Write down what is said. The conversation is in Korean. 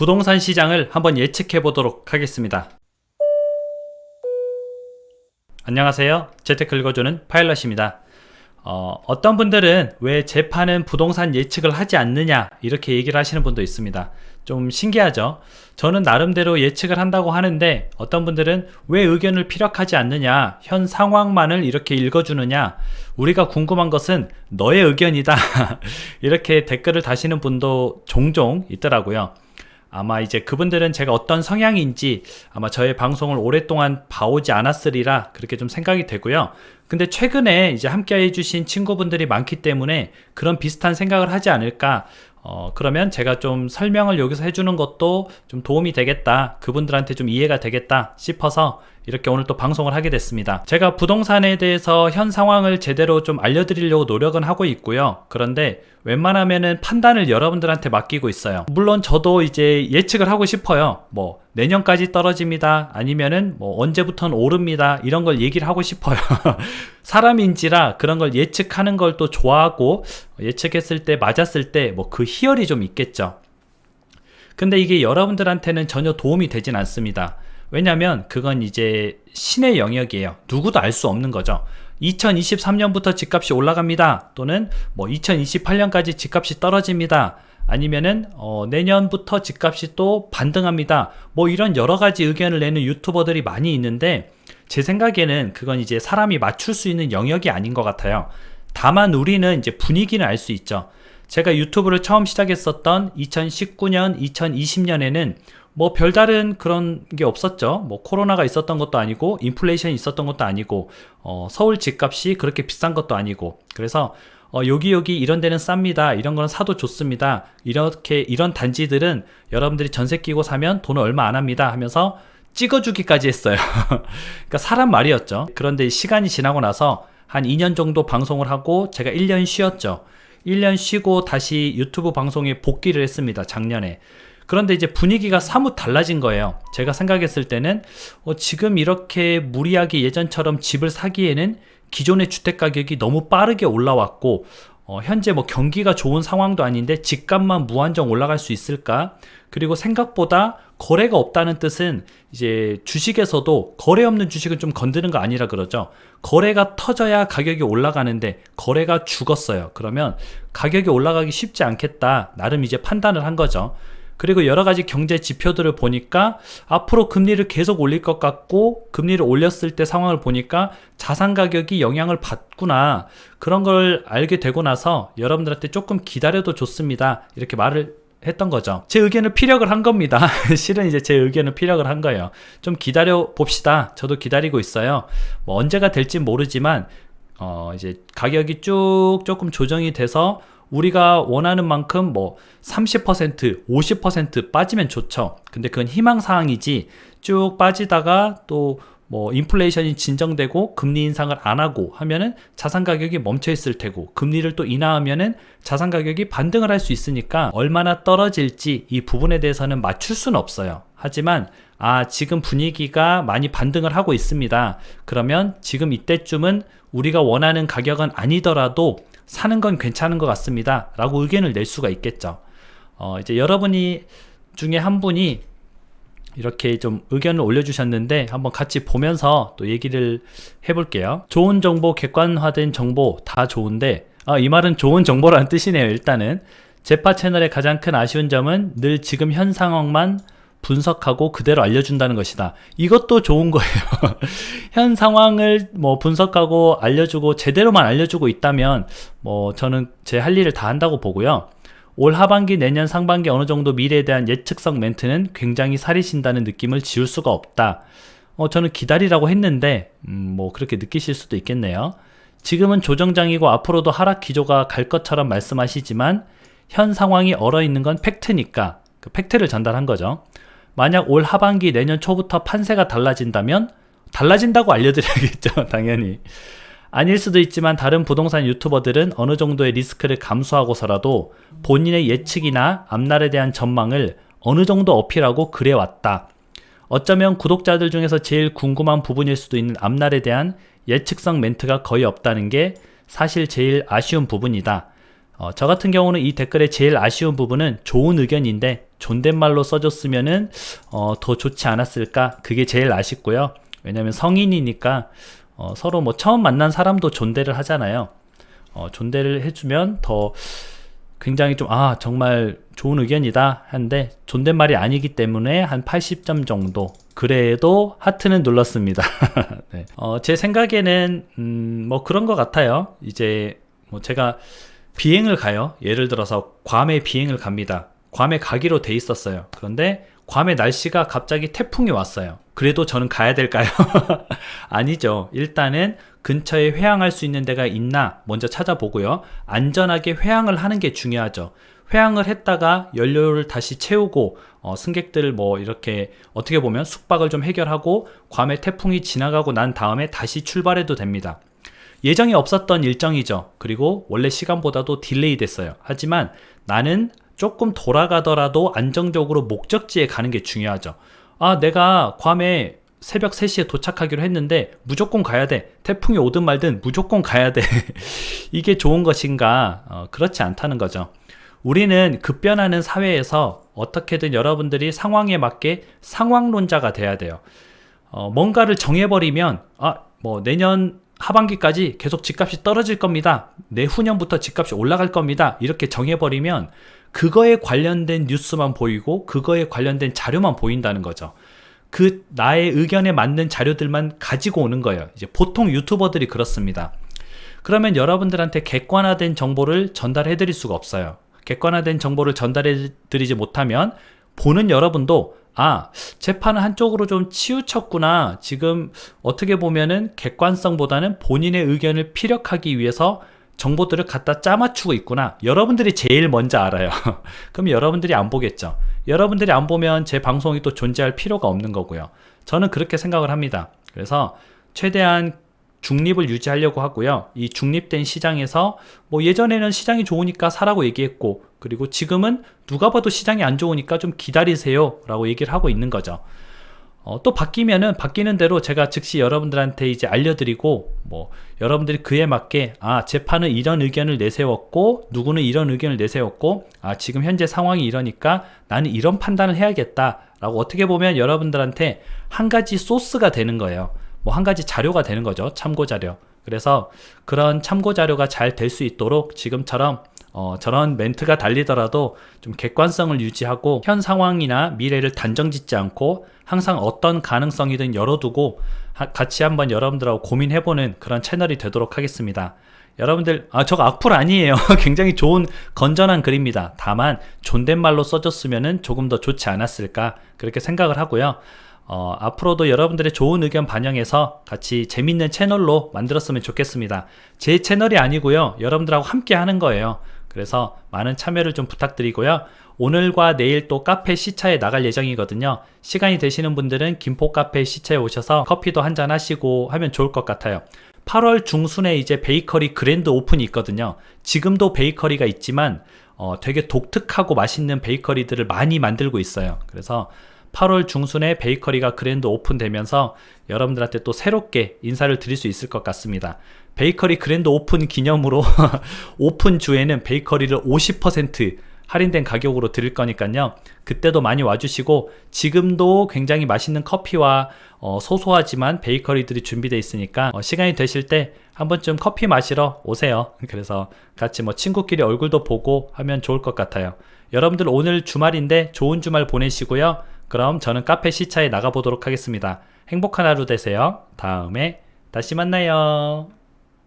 부동산 시장을 한번 예측해 보도록 하겠습니다. 안녕하세요. 재테크 읽어주는 파일럿입니다. 어, 어떤 분들은 왜 재판은 부동산 예측을 하지 않느냐 이렇게 얘기를 하시는 분도 있습니다. 좀 신기하죠? 저는 나름대로 예측을 한다고 하는데 어떤 분들은 왜 의견을 피력하지 않느냐 현 상황만을 이렇게 읽어주느냐 우리가 궁금한 것은 너의 의견이다 이렇게 댓글을 다시는 분도 종종 있더라고요. 아마 이제 그분들은 제가 어떤 성향인지 아마 저의 방송을 오랫동안 봐오지 않았으리라 그렇게 좀 생각이 되고요. 근데 최근에 이제 함께 해주신 친구분들이 많기 때문에 그런 비슷한 생각을 하지 않을까. 어, 그러면 제가 좀 설명을 여기서 해주는 것도 좀 도움이 되겠다. 그분들한테 좀 이해가 되겠다 싶어서 이렇게 오늘 또 방송을 하게 됐습니다. 제가 부동산에 대해서 현 상황을 제대로 좀 알려드리려고 노력은 하고 있고요. 그런데 웬만하면은 판단을 여러분들한테 맡기고 있어요. 물론 저도 이제 예측을 하고 싶어요. 뭐 내년까지 떨어집니다. 아니면은 뭐 언제부터는 오릅니다. 이런 걸 얘기를 하고 싶어요. 사람인지라 그런 걸 예측하는 걸 또 좋아하고 예측했을 때 맞았을 때 뭐 그 희열이 좀 있겠죠. 근데 이게 여러분들한테는 전혀 도움이 되진 않습니다. 왜냐면 그건 이제 신의 영역이에요. 누구도 알 수 없는 거죠. 2023년부터 집값이 올라갑니다. 또는 뭐 2028년까지 집값이 떨어집니다. 아니면은 어, 내년부터 집값이 또 반등합니다. 뭐 이런 여러 가지 의견을 내는 유튜버들이 많이 있는데 제 생각에는 그건 이제 사람이 맞출 수 있는 영역이 아닌 것 같아요. 다만 우리는 이제 분위기는 알 수 있죠. 제가 유튜브를 처음 시작했었던 2019년, 2020년에는 뭐 별다른 그런 게 없었죠. 뭐 코로나가 있었던 것도 아니고 인플레이션이 있었던 것도 아니고 어, 서울 집값이 그렇게 비싼 것도 아니고 그래서 어, 여기 여기 이런 데는 쌉니다. 이런 거는 사도 좋습니다. 이렇게 이런 단지들은 여러분들이 전세 끼고 사면 돈을 얼마 안 합니다. 하면서 찍어주기까지 했어요. 그러니까 사람 말이었죠. 그런데 시간이 지나고 나서 한 2년 정도 방송을 하고 제가 1년 쉬었죠. 1년 쉬고 다시 유튜브 방송에 복귀를 했습니다. 작년에. 그런데 이제 분위기가 사뭇 달라진 거예요. 제가 생각했을 때는 어, 지금 이렇게 무리하게 예전처럼 집을 사기에는 기존의 주택 가격이 너무 빠르게 올라왔고 어, 현재 뭐 경기가 좋은 상황도 아닌데 집값만 무한정 올라갈 수 있을까? 그리고 생각보다 거래가 없다는 뜻은 이제 주식에서도 거래 없는 주식은 좀 건드는 거 아니라 그러죠. 거래가 터져야 가격이 올라가는데 거래가 죽었어요. 그러면 가격이 올라가기 쉽지 않겠다. 나름 이제 판단을 한 거죠. 그리고 여러 가지 경제 지표들을 보니까 앞으로 금리를 계속 올릴 것 같고 금리를 올렸을 때 상황을 보니까 자산 가격이 영향을 받구나. 그런 걸 알게 되고 나서 여러분들한테 조금 기다려도 좋습니다. 이렇게 말을 했던 거죠. 제 의견을 피력을 한 겁니다. 실은 이제 제 의견을 피력을 한 거예요. 좀 기다려 봅시다. 저도 기다리고 있어요. 뭐 언제가 될지 모르지만 어 이제 가격이 쭉 조금 조정이 돼서 우리가 원하는 만큼 뭐 30%, 50% 빠지면 좋죠. 근데 그건 희망 사항이지 쭉 빠지다가 또 뭐 인플레이션이 진정되고 금리 인상을 안 하고 하면은 자산 가격이 멈춰 있을 테고 금리를 또 인하하면은 자산 가격이 반등을 할 수 있으니까 얼마나 떨어질지 이 부분에 대해서는 맞출 수는 없어요. 하지만 아 지금 분위기가 많이 반등을 하고 있습니다. 그러면 지금 이때쯤은 우리가 원하는 가격은 아니더라도 사는 건 괜찮은 것 같습니다. 라고 의견을 낼 수가 있겠죠. 어, 이제 여러분이 중에 한 분이 이렇게 좀 의견을 올려주셨는데 한번 같이 보면서 또 얘기를 해볼게요. 좋은 정보, 객관화된 정보 다 좋은데 아, 이 말은 좋은 정보라는 뜻이네요. 일단은 제파 채널의 가장 큰 아쉬운 점은 늘 지금 현 상황만 분석하고 그대로 알려준다는 것이다. 이것도 좋은 거예요. 현 상황을 뭐 분석하고 알려주고 제대로만 알려주고 있다면 뭐 저는 제 할 일을 다 한다고 보고요. 올 하반기 내년 상반기 어느 정도 미래에 대한 예측성 멘트는 굉장히 살이신다는 느낌을 지울 수가 없다. 어, 저는 기다리라고 했는데, 음, 뭐 그렇게 느끼실 수도 있겠네요. 지금은 조정장이고 앞으로도 하락 기조가 갈 것처럼 말씀하시지만 현 상황이 얼어 있는 건 팩트니까 그 팩트를 전달한 거죠. 만약 올 하반기 내년 초부터 판세가 달라진다면 달라진다고 알려드려야겠죠, 당연히. 아닐 수도 있지만 다른 부동산 유튜버들은 어느 정도의 리스크를 감수하고서라도 본인의 예측이나 앞날에 대한 전망을 어느 정도 어필하고 그래왔다. 어쩌면 구독자들 중에서 제일 궁금한 부분일 수도 있는 앞날에 대한 예측성 멘트가 거의 없다는 게 사실 제일 아쉬운 부분이다. 어, 저 같은 경우는 이 댓글의 제일 아쉬운 부분은 좋은 의견인데 존댓말로 써줬으면은 어, 더 좋지 않았을까? 그게 제일 아쉽고요. 왜냐면 성인이니까 어, 서로 뭐 처음 만난 사람도 존대를 하잖아요. 어, 존대를 해주면 더 굉장히 좀, 아, 정말 좋은 의견이다. 한데, 존댓말이 아니기 때문에 한 80점 정도. 그래도 하트는 눌렀습니다. 네. 어, 제 생각에는, 음, 뭐 그런 것 같아요. 이제, 뭐 제가 비행을 가요. 예를 들어서 괌에 비행을 갑니다. 괌에 가기로 돼 있었어요. 그런데 괌의 날씨가 갑자기 태풍이 왔어요. 그래도 저는 가야 될까요? 아니죠. 일단은 근처에 회항할 수 있는 데가 있나 먼저 찾아보고요. 안전하게 회항을 하는 게 중요하죠. 회항을 했다가 연료를 다시 채우고 어, 승객들 뭐 이렇게 어떻게 보면 숙박을 좀 해결하고 괌에 태풍이 지나가고 난 다음에 다시 출발해도 됩니다. 예정이 없었던 일정이죠. 그리고 원래 시간보다도 딜레이 됐어요. 하지만 나는 조금 돌아가더라도 안정적으로 목적지에 가는 게 중요하죠. 아, 내가 괌에 새벽 3시에 도착하기로 했는데 무조건 가야 돼. 태풍이 오든 말든 무조건 가야 돼. 이게 좋은 것인가? 어, 그렇지 않다는 거죠. 우리는 급변하는 사회에서 어떻게든 여러분들이 상황에 맞게 상황론자가 돼야 돼요. 어, 뭔가를 정해버리면, 아, 뭐, 내년 하반기까지 계속 집값이 떨어질 겁니다. 내후년부터 집값이 올라갈 겁니다. 이렇게 정해버리면 그거에 관련된 뉴스만 보이고 그거에 관련된 자료만 보인다는 거죠. 그 나의 의견에 맞는 자료들만 가지고 오는 거예요. 이제 보통 유튜버들이 그렇습니다. 그러면 여러분들한테 객관화된 정보를 전달해 드릴 수가 없어요. 객관화된 정보를 전달해 드리지 못하면 보는 여러분도 아, 재판은 한쪽으로 좀 치우쳤구나. 지금 어떻게 보면은 객관성보다는 본인의 의견을 피력하기 위해서 정보들을 갖다 짜맞추고 있구나. 여러분들이 제일 먼저 알아요. 그럼 여러분들이 안 보겠죠. 여러분들이 안 보면 제 방송이 또 존재할 필요가 없는 거고요. 저는 그렇게 생각을 합니다. 그래서 최대한 중립을 유지하려고 하고요. 이 중립된 시장에서 뭐 예전에는 시장이 좋으니까 사라고 얘기했고 그리고 지금은 누가 봐도 시장이 안 좋으니까 좀 기다리세요 라고 얘기를 하고 있는 거죠. 어, 또 바뀌면은 바뀌는 대로 제가 즉시 여러분들한테 이제 알려드리고 뭐 여러분들이 그에 맞게 아 재판은 이런 의견을 내세웠고 누구는 이런 의견을 내세웠고 아 지금 현재 상황이 이러니까 나는 이런 판단을 해야겠다 라고 어떻게 보면 여러분들한테 한 가지 소스가 되는 거예요. 뭐 한 가지 자료가 되는 거죠. 참고 자료. 그래서 그런 참고 자료가 잘 될 수 있도록 지금처럼 어, 저런 멘트가 달리더라도 좀 객관성을 유지하고 현 상황이나 미래를 단정 짓지 않고 항상 어떤 가능성이든 열어두고 하, 같이 한번 여러분들하고 고민해보는 그런 채널이 되도록 하겠습니다. 여러분들, 아, 저거 악플 아니에요. 굉장히 좋은, 건전한 글입니다. 다만, 존댓말로 써줬으면 조금 더 좋지 않았을까, 그렇게 생각을 하고요. 어, 앞으로도 여러분들의 좋은 의견 반영해서 같이 재밌는 채널로 만들었으면 좋겠습니다. 제 채널이 아니고요. 여러분들하고 함께 하는 거예요. 그래서 많은 참여를 좀 부탁드리고요. 오늘과 내일 또 카페 시차에 나갈 예정이거든요. 시간이 되시는 분들은 김포 카페 시차에 오셔서 커피도 한잔 하시고 하면 좋을 것 같아요. 8월 중순에 이제 베이커리 그랜드 오픈이 있거든요. 지금도 베이커리가 있지만 어, 되게 독특하고 맛있는 베이커리들을 많이 만들고 있어요. 그래서 8월 중순에 베이커리가 그랜드 오픈되면서 여러분들한테 또 새롭게 인사를 드릴 수 있을 것 같습니다. 베이커리 그랜드 오픈 기념으로 오픈 주에는 베이커리를 50% 할인된 가격으로 드릴 거니까요. 그때도 많이 와주시고 지금도 굉장히 맛있는 커피와 어, 소소하지만 베이커리들이 준비되어 있으니까 어, 시간이 되실 때 한 번쯤 커피 마시러 오세요. 그래서 같이 뭐 친구끼리 얼굴도 보고 하면 좋을 것 같아요. 여러분들 오늘 주말인데 좋은 주말 보내시고요. 그럼 저는 카페 시차에 나가보도록 하겠습니다. 행복한 하루 되세요. 다음에 다시 만나요.